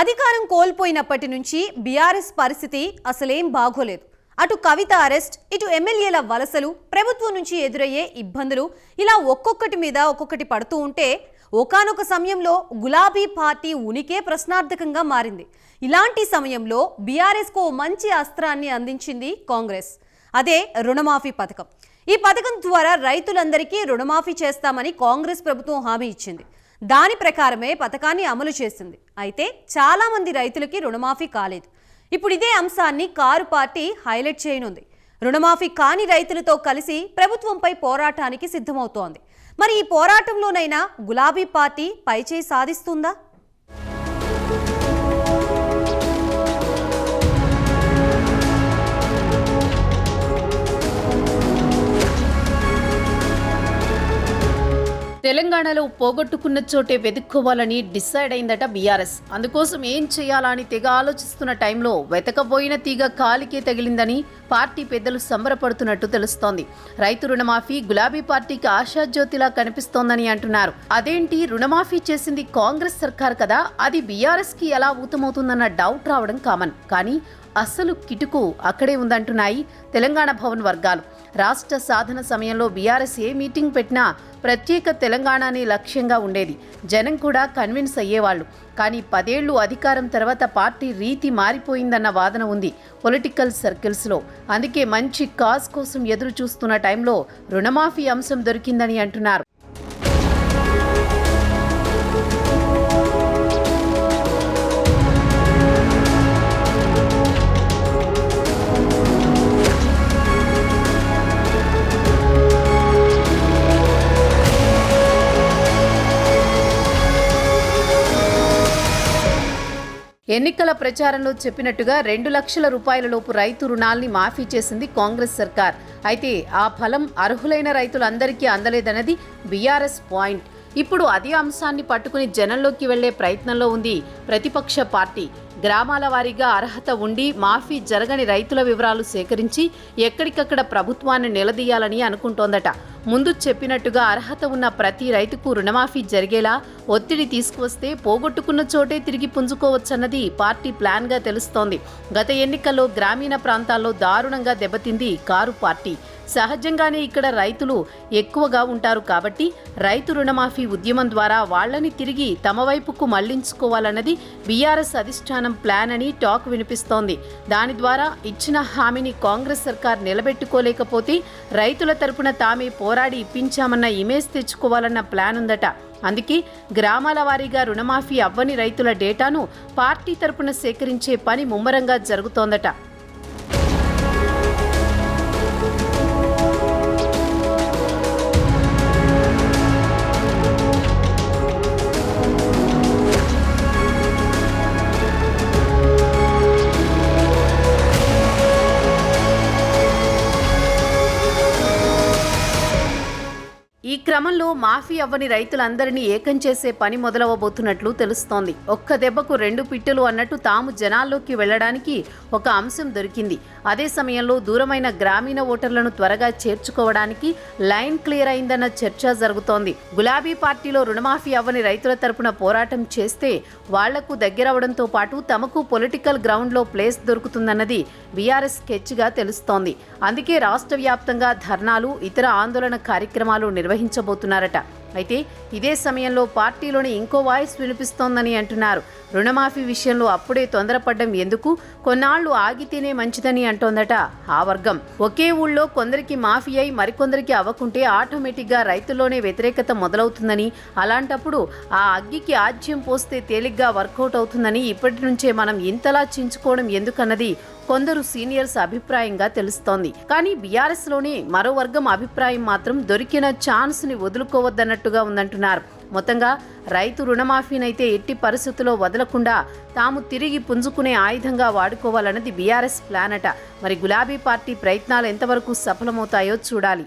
అధికారం కోల్పోయినప్పటి నుంచి బీఆర్ఎస్ పరిస్థితి అసలేం బాగోలేదు. అటు కవిత అరెస్ట్ ఇటు ఎమ్మెల్యేల వలసలు ప్రభుత్వం నుంచి ఎదురయ్యే ఇబ్బందులు ఇలా ఒక్కొక్కటి మీద ఒక్కొక్కటి పడుతూ ఉంటే ఒకానొక సమయంలో గులాబీ పార్టీ ఉనికే ప్రశ్నార్థకంగా మారింది. ఇలాంటి సమయంలో బీఆర్ఎస్కు ఓ మంచి అస్త్రాన్ని అందించింది కాంగ్రెస్. అదే రుణమాఫీ పథకం. ఈ పథకం ద్వారా రైతులందరికీ రుణమాఫీ చేస్తామని కాంగ్రెస్ ప్రభుత్వం హామీ ఇచ్చింది. దాని ప్రకారమే పథకాన్ని అమలు చేసింది అయితే చాలా మంది రైతులకి రుణమాఫీ కాలేదు. ఇప్పుడు ఇదే అంశాన్ని కారు పార్టీ హైలైట్ చేయనుంది. రుణమాఫీ కాని రైతులతో కలిసి ప్రభుత్వంపై పోరాటానికి సిద్ధమవుతోంది. మరి ఈ పోరాటంలోనైనా గులాబీ పార్టీ పైచేయి సాధిస్తుందా? తెలంగాణలో పోగొట్టుకున్న చోటే వెతుక్కోవాలని డిసైడ్ అయిందట బీఆర్ఎస్. అందుకోసం ఏం చేయాలా అని తెగ ఆలోచిస్తున్న టైంలో వెతకబోయిన తీగ కాలికే తగిలిందని పార్టీ పెద్దలు సంబరపడుతున్నట్టు తెలుస్తోంది. రైతు రుణమాఫీ గులాబీ పార్టీకి ఆశాజ్యోతిలా కనిపిస్తోందని అంటున్నారు. అదేంటి రుణమాఫీ చేసింది కాంగ్రెస్ సర్కార్ కదా అది బీఆర్ఎస్కి ఎలా ఊతమవుతుందన్న డౌట్ రావడం కామన్. కానీ అసలు కిటుకు అక్కడే ఉందంటున్నాయి తెలంగాణ భవన్ వర్గాలు. రాష్ట్ర సాధన సమయంలో బీఆర్ఎస్ ఏ మీటింగ్ పెట్టినా ప్రత్యేక తెలంగాణనే లక్ష్యంగా ఉండేది. జనం కూడా కన్విన్స్ అయ్యేవాళ్ళు. కానీ పదేళ్ళు అధికారం తర్వాత పార్టీ రీతి మారిపోయిందన్న వాదన ఉంది పొలిటికల్ సర్కిల్స్లో. అందుకే మంచి కాజ్ కోసం ఎదురు చూస్తున్న టైంలో రుణమాఫీ అంశం దొరికిందని అంటున్నారు. ఎన్నికల ప్రచారంలో చెప్పినట్టుగా రెండు లక్షల రూపాయల లోపు రైతు రుణాల్ని మాఫీ చేసింది కాంగ్రెస్ సర్కార్. అయితే ఆ ఫలం అర్హులైన రైతులందరికీ అందలేదన్నది బీఆర్ఎస్ పాయింట్. ఇప్పుడు అదే అంశాన్ని పట్టుకుని జనంలోకి వెళ్ళే ప్రయత్నంలో ఉంది ప్రతిపక్ష పార్టీ. గ్రామాల వారీగా అర్హత ఉండి మాఫీ జరగని రైతుల వివరాలు సేకరించి ఎక్కడికక్కడ ప్రభుత్వాన్ని నిలదీయాలని అనుకుంటోందట. ముందు చెప్పినట్టుగా అర్హత ఉన్న ప్రతి రైతుకు రుణమాఫీ జరిగేలా ఒత్తిడి తీసుకువస్తే పోగొట్టుకున్న చోటే తిరిగి పుంజుకోవచ్చన్నది పార్టీ ప్లాన్గా తెలుస్తోంది. గత ఎన్నికల్లో గ్రామీణ ప్రాంతాల్లో దారుణంగా దెబ్బతింది కారు పార్టీ. సహజంగానే ఇక్కడ రైతులు ఎక్కువగా ఉంటారు కాబట్టి రైతు రుణమాఫీ ఉద్యమం ద్వారా వాళ్ళని తిరిగి తమ వైపుకు మళ్ళించుకోవాలన్నది బీఆర్ఎస్ అధిష్టానం ప్లాన్ అని టాక్ వినిపిస్తోంది. దాని ద్వారా ఇచ్చిన హామీని కాంగ్రెస్ సర్కార్ నిలబెట్టుకోలేకపోతే రైతుల తరపున తామే పోరాడి ఇప్పించామన్న ఇమేజ్ తెచ్చుకోవాలన్న ప్లాన్ ఉందట. అందుకే గ్రామాల వారీగా రుణమాఫీ అవ్వని రైతుల డేటాను పార్టీ తరపున సేకరించే పని ముమ్మరంగా జరుగుతోందట. క్రమంలో మాఫీ అవ్వని రైతులందరినీ ఏకం చేసే పని మొదలవబోతున్నట్లు తెలుస్తోంది. ఒక్క దెబ్బకు రెండు పిట్టలు అన్నట్టు తాము జనాల్లోకి వెళ్ళడానికి ఒక అంశం దొరికింది. అదే సమయంలో దూరమైన గ్రామీణ ఓటర్లను త్వరగా చేర్చుకోవడానికి లైన్ క్లియర్ అయిందన్న చర్చ జరుగుతోంది. గులాబీ పార్టీలో రుణమాఫీ అవ్వని రైతుల తరపున పోరాటం చేస్తే వాళ్ళకు దగ్గరవడంతో పాటు తమకు పొలిటికల్ గ్రౌండ్లో ప్లేస్ దొరుకుతుందన్నది బీఆర్ఎస్ స్కెచ్గా తెలుస్తోంది. అందుకే రాష్ట్ర వ్యాప్తంగా ధర్నాలు ఇతర ఆందోళన కార్యక్రమాలు నిర్వహించబోతున్నారట అయితే ఇదే సమయంలో పార్టీలోని ఇంకో వాయిస్ వినిపిస్తోందని అంటున్నారు. రుణమాఫీ విషయంలో అప్పుడే తొందరపడ్డం ఎందుకు? కొన్నాళ్ళు ఆగితేనే మంచిదని అంటోందట ఆ వర్గం. ఒకే ఊళ్ళో కొందరికి మాఫీ అయి మరికొందరికి అవ్వకుంటే ఆటోమేటిక్గా రైతుల్లోనే వ్యతిరేకత మొదలవుతుందని అలాంటప్పుడు ఆ అగ్గికి ఆజ్యం పోస్తే తేలిగ్గా వర్కౌట్ అవుతుందని ఇప్పటి నుంచే మనం ఇంతలా చించుకోవడం ఎందుకన్నది కొందరు సీనియర్స్ అభిప్రాయంగా తెలుస్తోంది. కానీ బీఆర్ఎస్లోని మరో వర్గం అభిప్రాయం మాత్రం దొరికిన ఛాన్స్ని వదులుకోవద్దన్నట్టుగా ఉందంటున్నారు. మొత్తంగా రైతు రుణమాఫీనైతే ఎట్టి పరిస్థితుల్లో వదలకుండా తాము తిరిగి పుంజుకునే ఆయుధంగా వాడుకోవాలన్నది బీఆర్ఎస్ ప్లాన్ అట మరి గులాబీ పార్టీ ప్రయత్నాలు ఎంతవరకు సఫలమవుతాయో చూడాలి.